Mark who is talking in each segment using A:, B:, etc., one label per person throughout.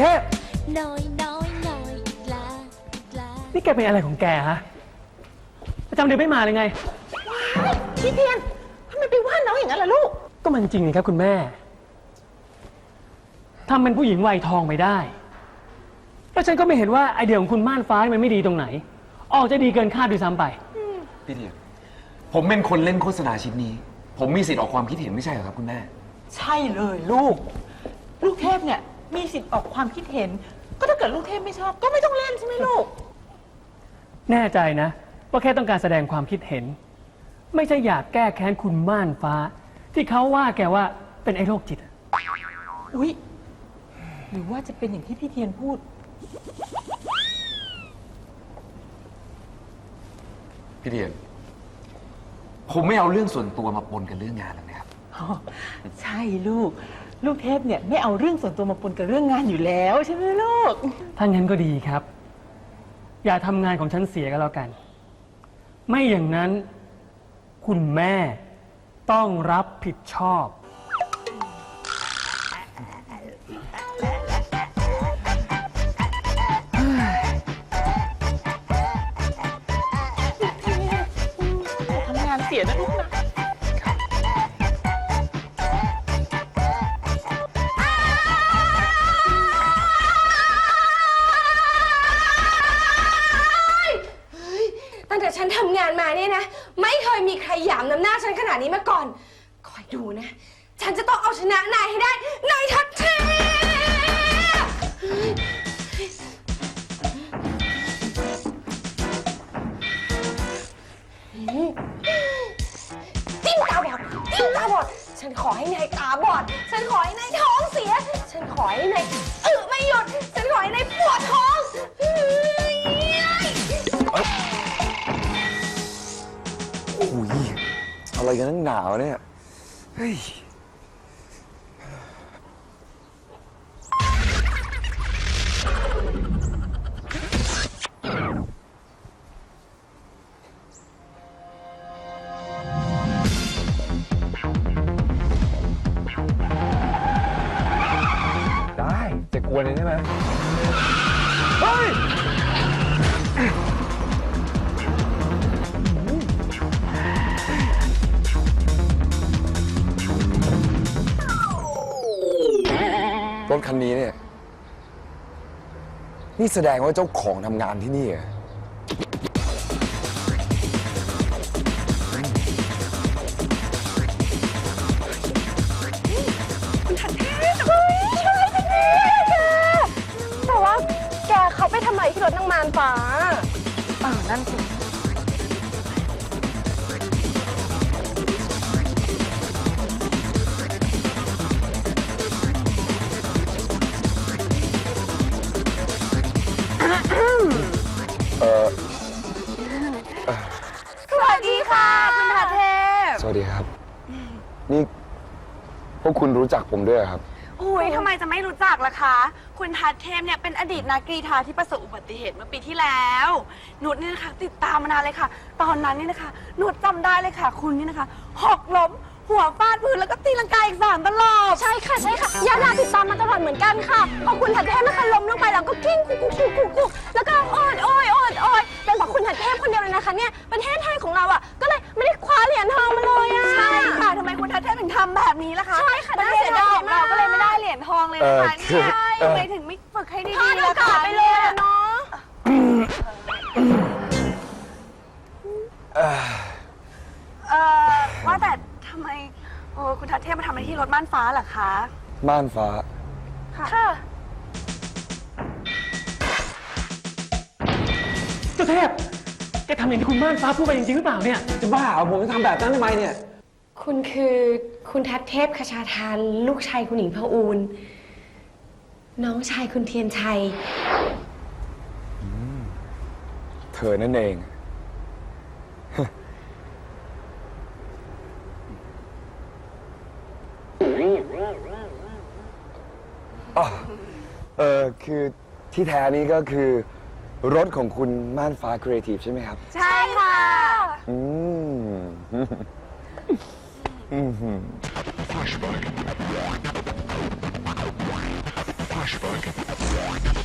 A: เทพ
B: น้อยน้อยน้อยอีกแล้วอีกแล้ว
A: นี่แกเป็นอะไรของแกฮะประจำเดือนไม่มาเลยไง
C: พี่เทียนทำไมไปว่าน้องอย่างนั้นล่ะลูก
A: ก็มันจริงนี่ครับคุณแม่ทำเป็นผู้หญิงวัยทองไม่ได้ แล้วฉันก็ไม่เห็นว่าไอเดียของคุณม่านฟ้านี่มันไม่ดีตรงไหน ออกจะดีเกินคาดด้วยซ้ำไป
D: พี่เทียนผมเป็นคนเล่นโฆษณาชิ้นนี้ ผมมีสิทธิ์ออกความคิดเห็นไม่ใช่เหรอครับคุณแม่
C: ใช่เลยลูก ลูกเทพเนี่ย มีสิทธิ์ออกความคิดเห็น ก็ถ้าเกิดลูกเทพไม่ชอบ ก็ไม่ต้องเล่นใช่ไหมลูก
A: แน่ใจนะ ว่าแค่ต้องการแสดงความคิดเห็น ไม่ใช่อยากแก้แค้นคุณม่านฟ้า ที่เขาว่าแกว่าเป็นไอ้โรคจิตอะ
C: อุ๊ย หรือว่าจะเป็นอย่างที่พี่เทียนพูด
D: พี่เทียน ผมไม่เอาเรื่องส่วนตัวมาปนกับเรื่องงานแล้วนะครับ
C: อ๋อใช่ลูก ลูกเทพเนี่ยไม่เอาเรื่องส่วนตัวมาปนกับเรื่องงานอยู่แล้วใช่ไหมลูก
A: ถ้างั้นก็ดีครับ อย่าทำงานของฉันเสียก็แล้วกัน ไม่อย่างนั้น คุณแม่ต้องรับผิดชอบ
C: ทำงานเสียนะลูกนะ
E: โอ้ยอะไรกันนักหนาวเนี่ย เฮ้ย ได้จะกวนเลยใช่ไหม รถคันนี้เนี่ย นี่แสดงว่าเจ้าของทำงานที่นี่เหรอ
F: แต่ว่าแกเขาไปทำไมที่รถนางมารฟ้า
C: อ่านั่นสิ
F: ดีค
E: รับ นี่พวกคุณรู้จักผมด้วยเหรอครับ
G: อุ้ยทำไมจะไม่รู้จักล่ะคะ คุณทัดเทพเนี่ยเป็นอดีตนักกรีฑาที่ประสบอุบัติเหตุเมื่อปีที่แล้วหนุดเนี่ยนะคะ ติดตามมานานเลยค่ะ ตอนนั้นเนี่ยนะคะหนุดจำได้เลยค่ะ คุณเนี่ยนะคะ หกล้ม หัวฟาดพื้นแล้วก็ตีลังกาอีกสามตลบ
F: ใช่ค่ะใช่ค่ะยาดาติดตามมาตลอดเหมือนกันค่ะพอคุณทัเทพนะคะล้มลงไปแล้วก็กิ้งกุกกุกกุกกุกกุกแล้วก็โอดโอยโอดโอยเป็นเพราะคุณทัเทพคนเดียวเลยนะคะเนี่ยประเทศไทยของเราอะก็เลย ไม่ได้คว้าเหรียญทองมาเลยอะ
G: ใช่ค่ะทำไมคุณทัดเทพถึงทำแบบนี้ล่ะคะ
F: ใช่ค่ะ
G: ประเทศ
F: น่าเสียดาย
G: ของเรา
F: มาก
G: ก็เลยไม่ได้เหรียญทองเลยนะคะ
E: เออคือ
G: เนี่ย
E: เออ
G: ทำไมถึงไม่ฝึกให้
F: พลา
G: ดี
F: ด
G: ๆ
F: โอ
G: ล่ะ
F: กาส
G: คะ
F: ไปเลยอะเนาะ
G: เออว่าแต่ทำไมโอ้คุณทัดเทพมาทำอะไรที่รถม่านฟ้าเหรอคะ
E: ม่านฟ้า
G: ค่ะ
A: เจ้าเทพ แกทำอย่างที่คุณม่านฟ้าพูดไปจริงๆหรือเปล่าเนี่ย
E: จะบ้าเหรอผมจะทำแบบนั้นทำไมเนี่ย
F: คุณคือคุณทัดเทพคชาทานลูกชายคุณหญิงพระอูนน้องชายคุณเทียนชัย
E: เธอนั่นเอง อ๋อเออคือที่แท้นี้ก็คือ รถของคุณม่านฟ้าครีเอทีฟใช่ไหมครับ
G: ใช่ค่ะ
E: อืมอืม
F: นี่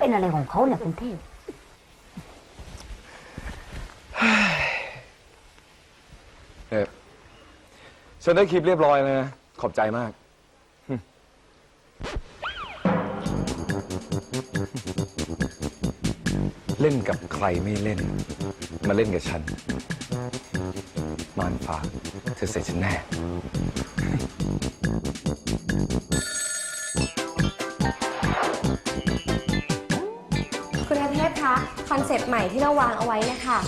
F: เป็นอะ
H: ไรของเขาเนี่ยกรุงเทพ
E: เออฉันได้คลิปเรียบร้อยแล้วนะ ขอบใจมาก เล่นกับใครไม่เล่น มาเล่นกับฉัน มานฟ้าเธอเสร็จฉันแน่
F: คอนเซปต์ใหม่ที่เราวางเอาไว้นะคะ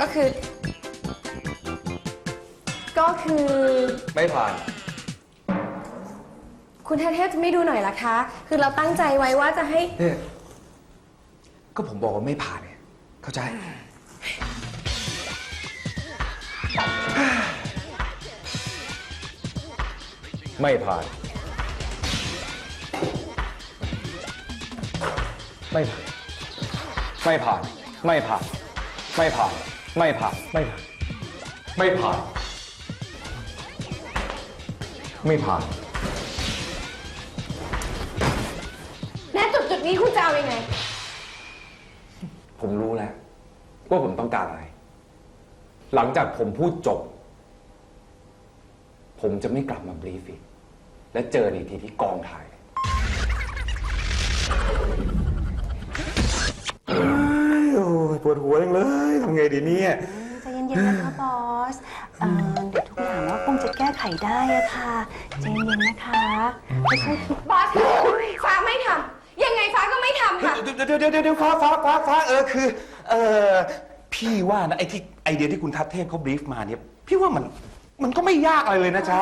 F: ก็คือ ก็คือ
E: ไม่ผ่าน
F: คุณเทพจะไม่ดูหน่อยเหรอคะ คือเราตั้งใจไว้ว่าจะให้
D: เนี่ยก็ผมบอกว่าไม่ผ่านเนี่ยเข้าใจ
E: ไม่ผ่าน ไม่ผ่าน ไม่ผ่าน ไม่ผ่าน ไม่ผ่าน ไม่ผ่าน ไม่ผ่าน ไม่ผ่าน ไม่ผ่าน
F: แม้จุดจุดๆนี้คุณจะเอายังไง
D: ผมรู้แล้ว ว่าผมต้องการอะไร หลังจากผมพูดจบ ผมจะไม่กลับมาบรีฟอีกและเจออีกทีที่กองถ่าย
I: วดหัวจังเลยทำไงดีเนี่ย
H: ใจเย็นๆนะคะบอสเอ่อเดี๋ยวทุกอย่างว่าคงจะแก้ไขได้อะค่ะใจเย็นๆนะคะไม่ใช่คิด
F: บอสฟ้าไม่ทำยังไงฟ้าก็ไม่ทำค่ะ
I: เดี๋ยวเดี๋ยวเดี๋ยวเดี๋ยวฟ้าฟ้าฟ้าฟ้าเออคือเออพี่ว่านะไอ้ที่ไอเดียที่คุณทัศเทพเขาบรีฟมาเนี่ยพี่ว่ามันมันก็ไม่ยากอะไรเลยนะจ๊ะ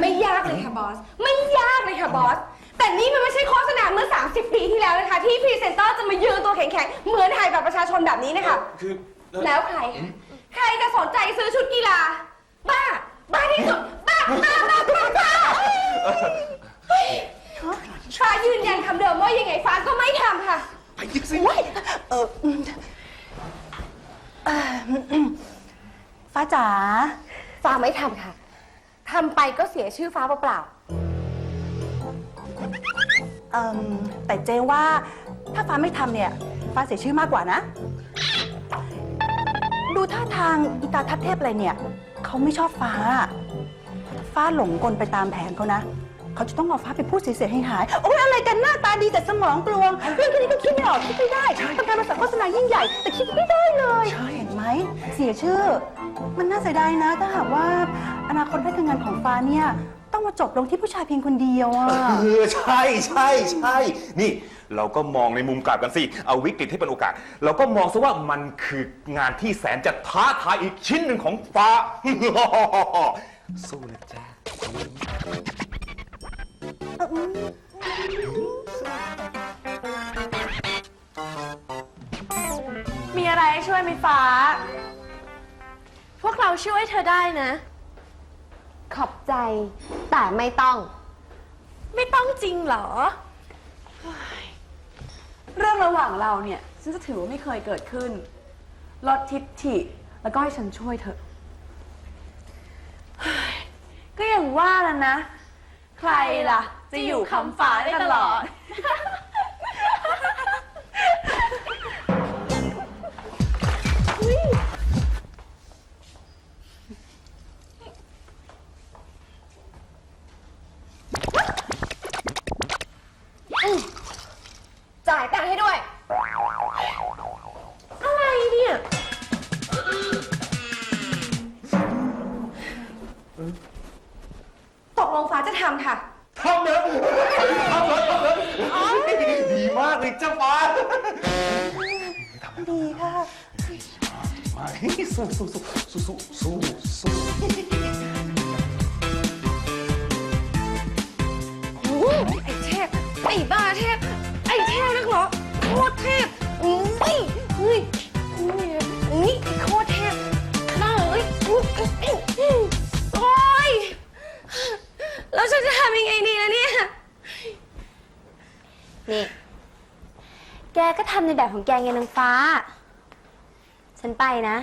F: ไม่ยากเลยค่ะบอส ไม่ยากเลยค่ะบอส แต่นี่มันไม่ใช่โฆษณาเมื่อ 30 ปีที่แล้วนะคะ ที่พรีเซนเตอร์จะมายืนตัวแข็งๆ เหมือนถ่ายบัตรประชาชนแบบนี้นะคะ
I: คือเอ่อ
F: แล้วใคร ใครจะสนใจซื้อชุดกีฬา บ้า บ้าที่สุด บ้า บ้า บ้า บ้าบ้าเฮ้ยฟ้ายืนยันคำเดิมว่ายังไงฟ้าก็ไม่ทำค่ะ
I: ไปยิกสิ
H: เอออืมเอ่ออืมฟ้าจ๋า
F: ฟ้าไม่ทำค่ะ ทำไปก็เสียชื่อฟ้าเปล่า
H: เอ่มแต่เจ๊ว่าถ้าฟ้าไม่ทำเนี่ย ฟ้าเสียชื่อมากกว่านะ ดูท่าทางอีตาทัดเทพอะไรเนี่ยเขาไม่ชอบฟ้า ฟ้าหลงกลไปตามแผนเขานะ เขาจะต้องเอาฟ้าไปพูดเสียหายหายๆโอ้ยอะไรกันหน้าตาดีแต่สมองกลวงเรื่องแค่นี้ก็คิดไม่ออกคิดไม่ได้ทำการภาษาโฆษณายิ่งใหญ่ แต่คิดไม่ได้เลยเห็นไหมเสียชื่อ มันน่าเสียดายนะถ้าหากว่าอนาคตการงานของฟ้าเนี่ย ต้องมาจบลงที่ผู้ชายเพียงคนเดียวอะ
I: เออใช่ใช่ใช่ นี่เราก็มองในมุมกลับกันสิ เอาวิกฤตให้เป็นโอกาส เราก็มองซะว่ามันคืองานที่แสนจะท้าทายอีกชิ้นหนึ่งของฟ้า สู้นะจ๊ะ
G: มีอะไรให้ช่วยไหมฟ้า พวกเราช่วยเธอได้นะ
F: ๆขอบใจ แต่ไม่ต้อง
G: ไม่ต้องจริงเหรอ เรื่องระหว่างเราเนี่ย ฉันจะถือว่าไม่เคยเกิดขึ้น ลดทิฐิแล้วก็ให้ฉันช่วยเธอะ ก็อย่างว่าแล้วนะ ใครล่ะ จะอยู่คำฟ้าได้ตลอด
J: จ่ายตังให้
F: ด้วย อะไรเนี่ย ตกลงฟ้าจะทำค่ะ ทำเลยทำเลยทำเลยดีมากเลยเจ้าฟ้าดีค่ะ มาสู้สู้สู้สู้สู้สู้ นี่
B: แกก็ทำในแบบของแกไงนางฟ้า ฉันไปนะ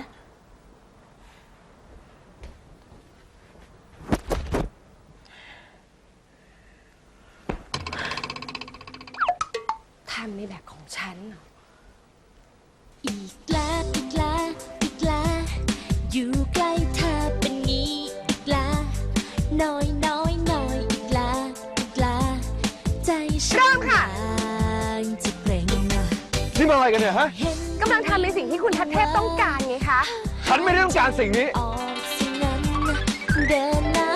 E: กันเนี่ยฮะ
K: เห็น
B: กำลังทำในสิ่งที่คุณทัศเทพต้องการไงคะ
E: ฉันไม่ได้ต้องการสิ่งนี้
K: ออกสิ่งนั้นเดินหน้า